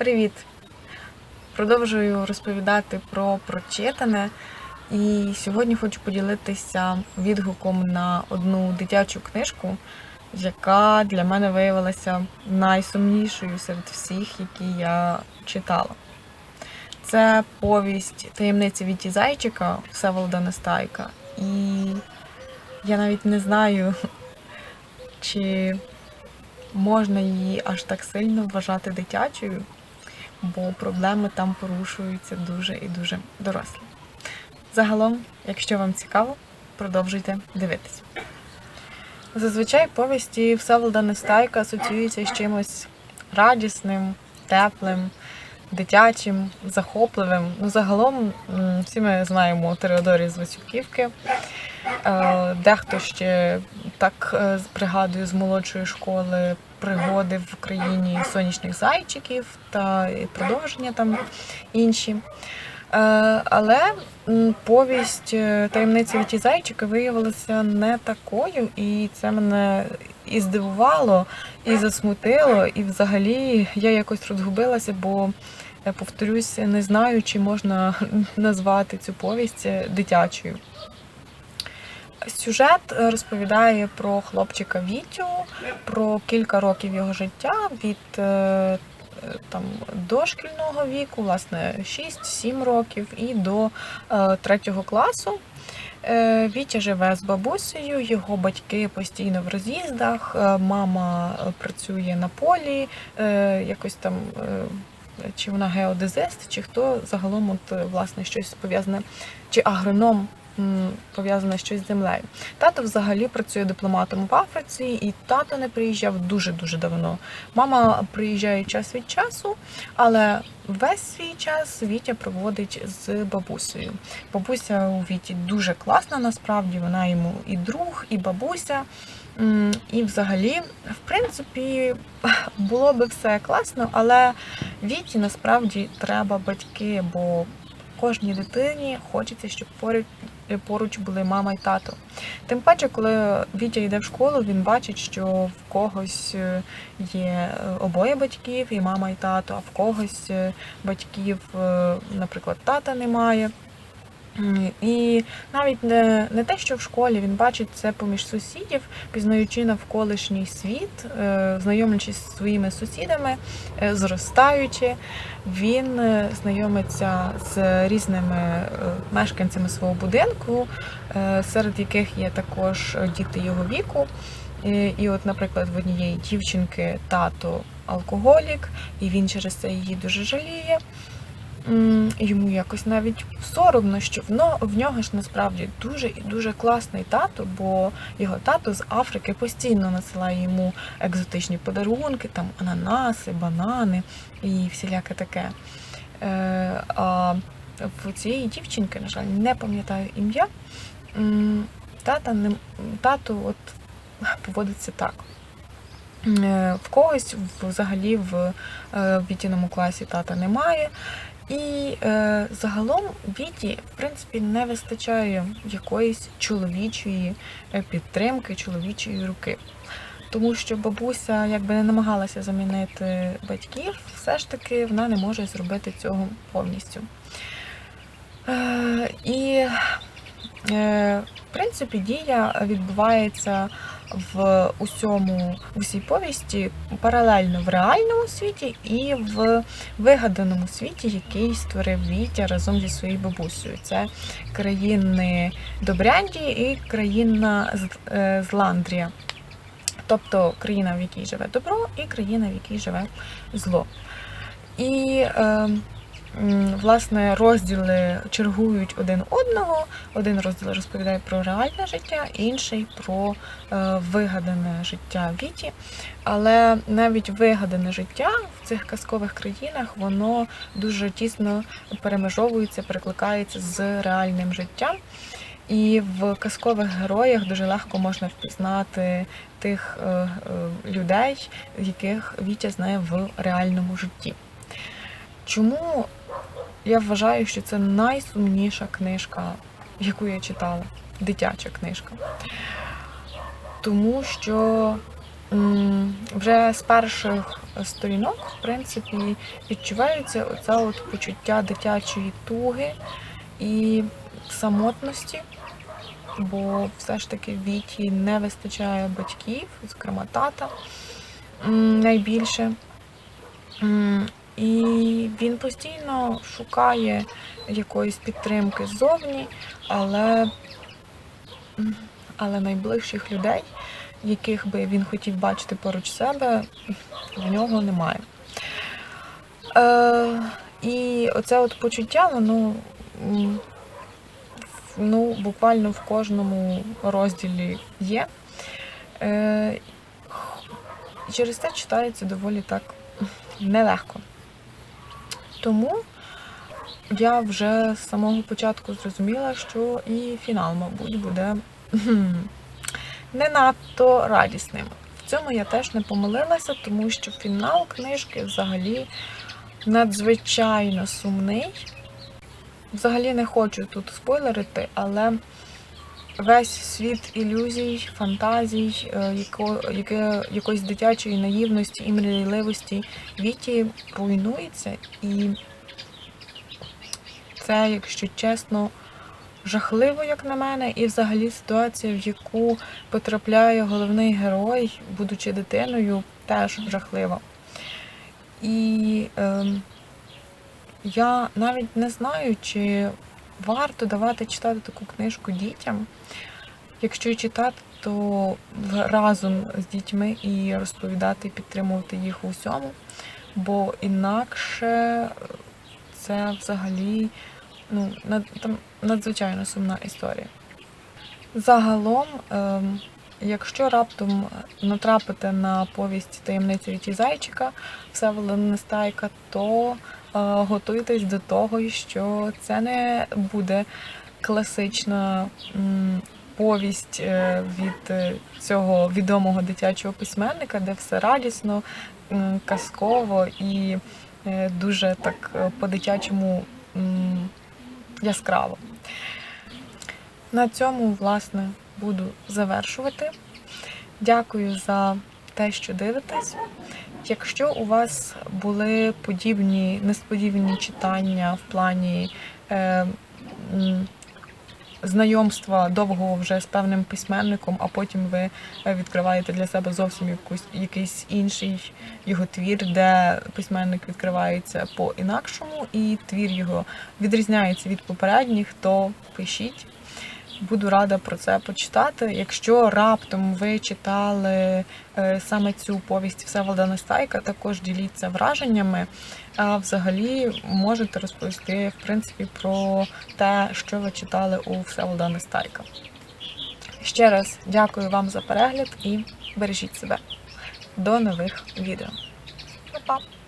Привіт! Продовжую розповідати про прочитане. І сьогодні хочу поділитися відгуком на одну дитячу книжку, яка для мене виявилася найсумнішою серед всіх, які я читала. Це повість таємниці Віті Зайчика Всеволода Нестайка. І я навіть не знаю, чи можна її аж так сильно вважати дитячою, бо проблеми там порушуються дуже і дуже дорослі. Загалом, якщо вам цікаво, продовжуйте дивитися. Зазвичай повісті Всеволода Нестайка асоціюються з чимось радісним, теплим, дитячим, захопливим. Ну, загалом, всі ми знаємо Тереодорі з Васюківки. Е, Дехто ще так е, пригадує з молодшої школи пригоди в Україні сонячних зайчиків та продовження там інші. Е, Але повість е, таємниці Віті Зайчика виявилася не такою, і це мене і здивувало, і засмутило, і взагалі я якось розгубилася, бо повторюсь, не знаю, чи можна назвати цю повість е, дитячою. Сюжет е, розповідає про хлопчика Вітю, про кілька років його життя від е, там, дошкільного віку, власне, 6-7 років, і до е, третього класу. Вітя живе з бабусею, його батьки постійно в роз'їздах, мама працює на полі, якось там. Чи вона геодезист, чи хто загалом от, власне щось пов'язане, чи агроном пов'язане щось з землею. Тато взагалі працює дипломатом в Африці, і тато не приїжджав дуже-дуже давно. Мама приїжджає час від часу, але весь свій час Вітя проводить з бабусею. Бабуся у Віті дуже класна, насправді вона йому і друг, і бабуся. І взагалі, в принципі, було би все класно, але Віті насправді треба батьки, бо кожній дитині хочеться, щоб поруч, поруч були мама і тато. Тим паче, коли Вітя йде в школу, він бачить, що в когось е, є е, обоє батьків, і мама, і тато, а в когось е, батьків, е, наприклад, тата немає. І навіть не, не те, що в школі він бачить це поміж сусідів, пізнаючи навколишній світ, е, знайомлячись зі своїми сусідами, е, зростаючи, він е, знайомиться з різними мешканцями свого будинку, серед яких є також діти його віку. І от, наприклад, в однієї дівчинки тато алкоголік, і він через це її дуже жаліє. Йому якось навіть соромно, що в, в нього ж насправді дуже і дуже класний тато, бо його тато з Африки постійно насилає йому екзотичні подарунки, там ананаси, банани і всіляке таке. Е, а в цієї дівчинки, на жаль, не пам'ятаю ім'я. Тата не тато от поводиться так. Е, В когось взагалі в е, Вітіному класі тата немає. І е, загалом Віті, в принципі, не вистачає якоїсь чоловічої е, підтримки, чоловічої руки. Тому що бабуся якби не намагалася замінити батьків, все ж таки вона не може зробити цього повністю. Е, і, е, в принципі, дія відбувається в усьому усій повісті паралельно в реальному світі і в вигаданому світі, який створив Вітя разом зі своєю бабусею. Це країни Добрянді і країна е, Зландрія. Тобто країна, в якій живе добро, і країна, в якій живе зло. І е, власне розділи чергують один одного. Один розділ розповідає про реальне життя, інший про е, вигадане життя Віті. Але навіть вигадане життя в цих казкових країнах воно дуже тісно перемежовується, перекликається з реальним життям. І в казкових героях дуже легко можна впізнати тих е, е, людей, яких Вітя знає в реальному житті. Чому я вважаю, що це найсумніша книжка, яку я читала, дитяча книжка? Тому що вже з перших сторінок, в принципі, відчувається оце от почуття дитячої туги і самотності, бо все ж таки Віті не вистачає батьків, зокрема тата найбільше. І він постійно шукає якоїсь підтримки ззовні, але, але найближчих людей, яких би він хотів бачити поруч себе, в нього немає. Е, і оце от почуття, воно ну, буквально в кожному розділі є. Е, через це читається доволі так нелегко. Тому я вже з самого початку зрозуміла, що і фінал, мабуть, буде не надто радісним. В цьому я теж не помилилася, тому що фінал книжки взагалі надзвичайно сумний. Взагалі не хочу тут спойлерити, але весь світ ілюзій, фантазій, е, яко, яке, якоїсь дитячої наївності і мрійливості Віті руйнується. І це, якщо чесно, жахливо, як на мене, і взагалі ситуація, в яку потрапляє головний герой, будучи дитиною, теж жахлива. І ем, я навіть не знаю, чи варто давати читати таку книжку дітям. Якщо і читати, то разом з дітьми і розповідати, і підтримувати їх у всьому, бо інакше це взагалі ну, над, там надзвичайно сумна історія. Загалом, ем, якщо раптом натрапите на повість таємниця Віті Зайчика Всеволода Нестайка, то е, готуйтесь до того, що це не буде класична повість е, від е, цього відомого дитячого письменника, де все радісно, казково і е, дуже так е, по-дитячому яскраво. На цьому, власне, буду завершувати. Дякую за те, що дивитесь. Якщо у вас були подібні несподівані читання в плані е, знайомства довгого вже з певним письменником, а потім ви е, відкриваєте для себе зовсім якусь, якийсь інший його твір, де письменник відкривається по-інакшому, і твір його відрізняється від попередніх, то пишіть. Буду рада про це почитати. Якщо раптом ви читали е, саме цю повість Всеволода Нестайка, також діліться враженнями. А взагалі можете розповісти в принципі про те, що ви читали у Всеволода Нестайка. Ще раз дякую вам за перегляд і бережіть себе. До нових відео. Па-па!